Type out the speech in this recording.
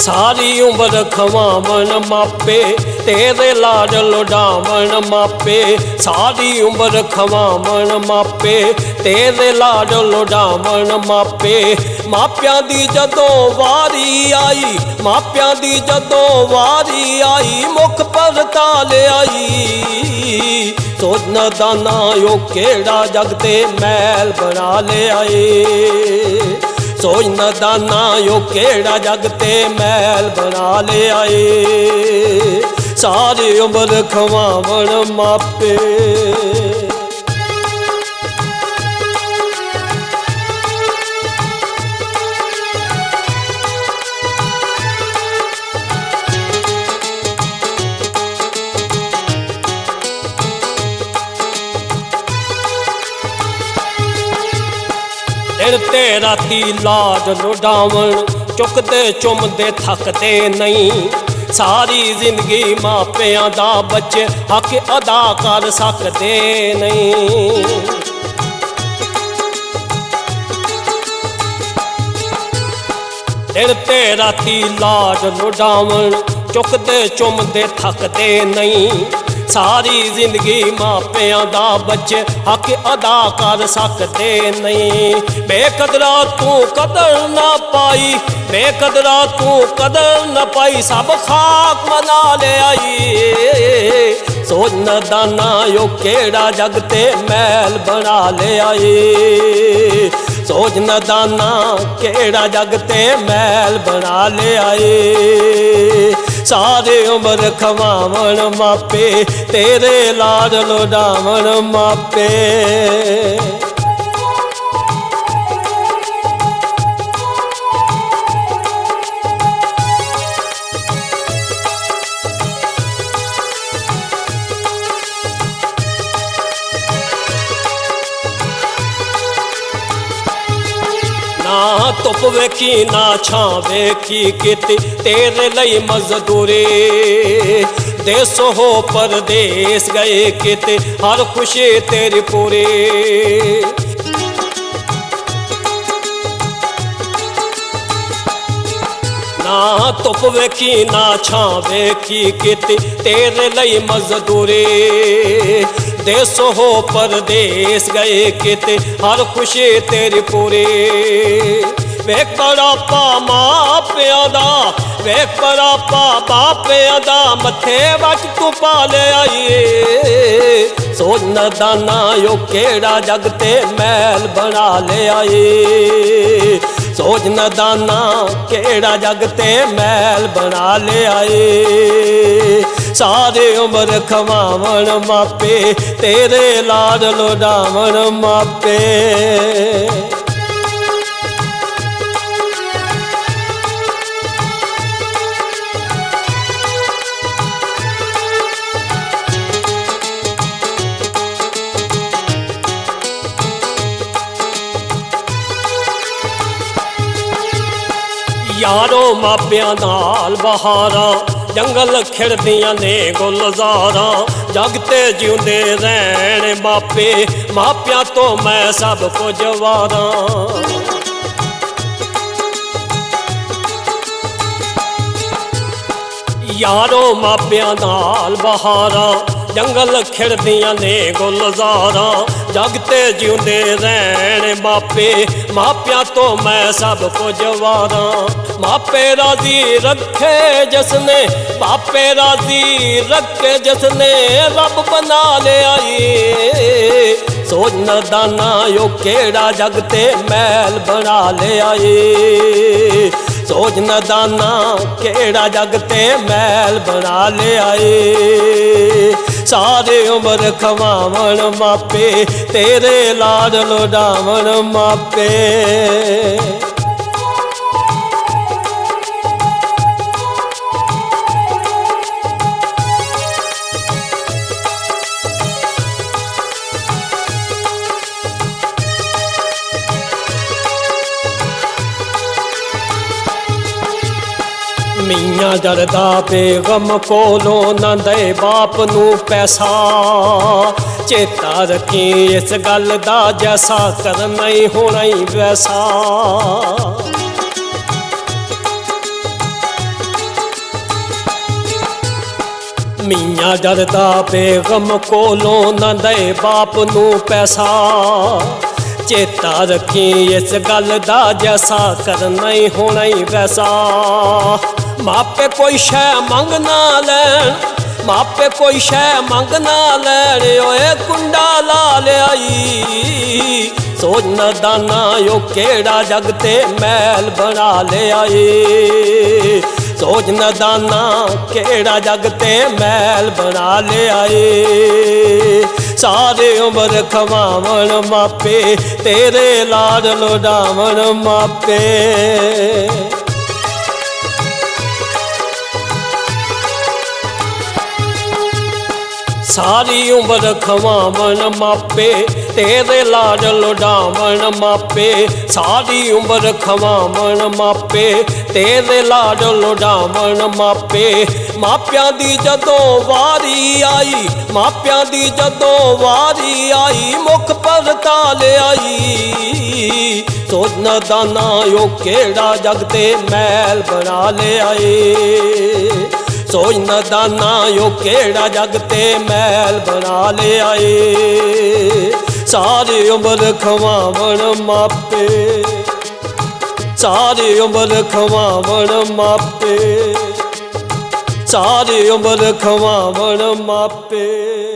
ਸਾਰੀ ਉਮਰ ਖਵਾਵਣ ਮਾਪੇ, ਤੇਰੇ ਲਾਡ ਲੋਡਾਵਣ ਮਾਪੇ। ਸਾਰੀ ਉਮਰ ਖਵਾਵਣ ਮਾਪੇ, ਤੇਰੇ ਲਾਡ ਲੋਡਾਵਣ ਮਾਪੇ। ਮਾਪਿਆਂ ਦੀ ਜਦੋਂ ਵਾਰੀ ਆਈ, ਮਾਪਿਆਂ ਦੀ ਜਦੋਂ ਵਾਰੀ ਆਈ, ਮੁਖ ਪਰਤਾ ਲਿਆਈ ਸੋਚਣਾ ਦਾਨਾ ਉਹ ਕਿਹੜਾ ਜਗ ਤੇ ਮੈਲ ਬਣਾ ਲਿਆਏ? ਸੋਚਣਾ ਦਾਨਾ ਉਹ ਕਿਹੜਾ ਜਗ ਤੇ ਮੈਲ ਬਣਾ ਲਿਆਏ? ਸਾਰੀ ਉਮਰ ਖਵਾਵਣ ਮਾਪੇ। ਤੇ ਰਾਤੀ ਲਾਜ ਲੋਡਾਵਣ ਚੁੱਕਦੇ ਚੁੰਮਦੇ ਥੱਕਦੇ ਨਹੀਂ। ਸਾਰੀ ਜ਼ਿੰਦਗੀ ਮਾਪਿਆਂ ਦਾ ਬੱਚੇ ਹੱਕ ਅਦਾ ਕਰ ਸਕਦੇ ਨਹੀਂ। ਦਿਨ ਤੇ ਰਾਤੀ ਲਾਜ ਲੁਡਾਵਣ ਚੁੱਕਦੇ ਚੁੰਮਦੇ ਥੱਕਦੇ ਨਹੀਂ। ਸਾਰੀ ਜ਼ਿੰਦਗੀ ਮਾਪਿਆਂ ਦਾ ਬੱਚੇ ਹੱਕ ਅਦਾ ਕਰ ਸਕਦੇ ਨਹੀਂ। ਬੇਕਦਰਾ ਤੂੰ ਕਦਰ ਨਾ ਪਾਈ ਬੇਕਦਰਾ ਤੂੰ ਕਦਰ ਨਾ ਪਾਈ, ਸਭ ਖਾਕ ਮਨਾ ਲਿਆਈ ਸੋਚ ਨਾ ਦਾਨਾ ਯੋ ਕਿਹੜਾ ਜਗ ਤੇ ਮੈਲ ਬਣਾ ਲਿਆਈ ਸੋਚ ਨਾ ਦਾਨਾ ਕਿਹੜਾ ਜਗ ਤੇ ਮੈਲ ਬਣਾ ਲਿਆਏ। ਸਾਰੇ ਉਮਰ ਖਵਾਵਣ ਮਾਪੇ, ਤੇਰੇ ਲਾਡ ਲੋਡਾਵਣ ਮਾਪੇ। ਨਾ ਧੁੱਪ ਵੇਖੀ, ਨਾ ਛਾਂ ਵੇਖੀ, ਕਿਤੇ ਤੇਰੇ ਲਈ ਮਜ਼ਦੂਰੀ। ਦੇਸੋ ਹੋ ਪਰਦੇਸ ਗਏ ਕਿਤੇ, ਹਰ ਖੁਸ਼ੀ ਤੇਰੀ ਪੂਰੀ। ਨਾ ਧੁੱਪ ਵੇਖੀ, ਨਾ ਛਾਂ ਵੇਖੀ ਕਿਤੇ ਤੇਰੇ ਲਈ ਮਜ਼ਦੂਰੀ। ਦੇਸੋ ਹੋ ਪਰਦੇਸ ਗਏ ਕਿਤੇ ਹਰ ਖੁਸ਼ੀ ਤੇਰੀ ਪੂਰੀ ਵੇਖ ਬੜਾ ਪਾ ਮਾਪਿਆਂ ਦਾ ਵੇਖ ਬੜਾ ਪਾ ਦਾ ਮੱਥੇ ਵਿੱਚ ਤੂੰ ਪਾ ਲਿਆਈਏ ਦਾ ਨਾ ਦਾਨਾ ਯੋ ਕਿਹੜਾ ਜਗ ਤੇ ਮੈਲ ਬਣਾ ਲਿਆਏ ਦਾ ਨਾ ਕਿਹੜਾ ਜਗ ਤੇ ਮੈਲ ਬਣਾ ਲਿਆਏ ਸਾਰੇ ਉਮਰ ਖਵਾਵਣ ਮਾਪੇ ਤੇਰੇ ਲਾਡ ਲੋਡਾਵਣ ਮਾਪੇ। ਯਾਰੋ ਮਾਪਿਆਂ ਨਾਲ ਬਹਾਰਾਂ ਜੰਗਲ ਖਿੜਦੀਆਂ ਨੇ ਗੁਲਜ਼ਾਰਾਂ, ਜਗ ਤੇ ਜਿਉਂਦੇ ਰਹਿਣ ਮਾਪੇ, ਮਾਪਿਆਂ ਤੋਂ ਮੈਂ ਸਭ ਕੁਝ ਵਾਰਾਂ। ਯਾਰੋ ਮਾਪਿਆਂ ਨਾਲ ਬਹਾਰਾਂ, ਜੰਗਲ ਖਿੜਦੀਆਂ ਨੇ ਗੁਲਜ਼ਾਰਾਂ। ਜਗ ਤੇ ਜਿਉਂਦੇ ਰਹਿਣ ਮਾਪੇ, ਮਾਪਿਆਂ ਤੋਂ ਮੈਂ ਸਭ ਕੁਝ ਵਾਰਾਂ। ਮਾਪੇ ਰਾਜ਼ੀ ਰੱਖੇ ਜਸਨੇ, ਮਾਪੇ ਰਾਜ਼ੀ ਰੱਖੇ ਜਸਨੇ, ਰੱਬ ਬਣਾ ਲਿਆਈ। ਸੋਚ ਨਾ ਦਾਨਾ ਯੋ ਕਿਹੜਾ ਜਗ ਤੇ ਮੈਲ ਬਣਾ ਲਿਆਈ। ਸੋਚ ਨਾ ਦਾਨਾ, ਕਿਹੜਾ ਜਗ ਤੇ ਮੈਲ ਬਣਾ ਲਿਆਏ? ਸਾਰੇ ਉਮਰ ਖਵਾਵਣ ਮਾਪੇ, ਤੇਰੇ ਲਾਡ ਲੋਡਾਵਣ ਮਾਪੇ। ਮੀਆਂ ਜਰਦਾ ਬੇਗਮ ਕੋਲੋਂ ਨਾ ਦੇ ਬਾਪ ਨੂੰ ਪੈਸਾ। ਚੇਤਾ ਰੱਖੀ ਇਸ ਗੱਲ ਦਾ ਜੈਸਾ ਕਰਨਾ ਹੀ ਹੋਣਾ ਹੀ ਵੈਸਾ। ਮੀਆਂ ਜਰਦਾ ਬੇਗਮ ਕੋਲੋਂ ਨਾ ਦੇ ਬਾਪ ਨੂੰ ਪੈਸਾ। ਚੇਤਾ ਰੱਖੀ ਇਸ ਗੱਲ ਦਾ ਜੈਸਾ ਕਰਨਾ ਹੀ ਹੋਣਾ ਹੀ ਵੈਸਾ। ਮਾਪੇ ਕੋਈ ਸ਼ੈ ਮੰਗ ਨਾ ਲੈਣ, ਮਾਪੇ ਕੋਈ ਸ਼ੈ ਮੰਗ ਨਾ ਲੈਣ, ਓਏ ਕੁੰਡਾ ਲਾ ਲਿਆਈ। ਸੋਚ ਨਾ ਦਾਨਾ ਓ ਕਿਹੜਾ ਜਗ ਤੇ ਮਹਿਲ ਬਣਾ ਲਿਆਈ। ਸੋਚ ਨਾ ਦਾਨਾ ਕਿਹੜਾ ਜਗ ਤੇ ਮਹਿਲ ਬਣਾ ਲਿਆਏ ਸਾਰੇ ਉਮਰ ਖਵਾਵਣ ਮਾਪੇ, ਤੇਰੇ ਲਾਡ ਲੋਡਾਵਣ ਮਾਪੇ। ਸਾਰੀ ਉਮਰ ਖਵਾਵਣ ਮਾਪੇ, ਤੇਰੇ ਲਾਡ ਲੋਡਾਵਣ ਮਾਪੇ। ਸਾਰੀ ਉਮਰ ਖਵਾਵਣ ਮਾਪੇ, ਤੇਰੇ ਲਾਡ ਲੋਡਾਵਣ ਮਾਪੇ। ਮਾਪਿਆਂ ਦੀ ਜਦੋਂ ਵਾਰੀ ਆਈ, ਮਾਪਿਆਂ ਦੀ ਜਦੋਂ ਵਾਰੀ ਆਈ, ਮੁਖ ਪਰਤਾ ਲਿਆਈ ਸੋਚ ਨਾ ਦਾਨਾ ਓ ਕਿਹੜਾ ਜਗ ਤੇ ਮਹਿਲ ਬਣਾ ਲਿਆਏ? ਸੋਈ ਨਾ ਦਾਨਾ ਓ ਕਿਹੜਾ ਜਗ ਤੇ ਮਹਿਲ ਬਣਾ ਲਿਆਏ? ਸਾਰੀ ਉਮਰ ਖਵਾਵਣ ਮਾਪੇ। ਸਾਰੀ ਉਮਰ ਖਵਾਵਣ ਮਾਪੇ। ਸਾਰੀ ਉਮਰ ਖਵਾਵਣ ਮਾਪੇ।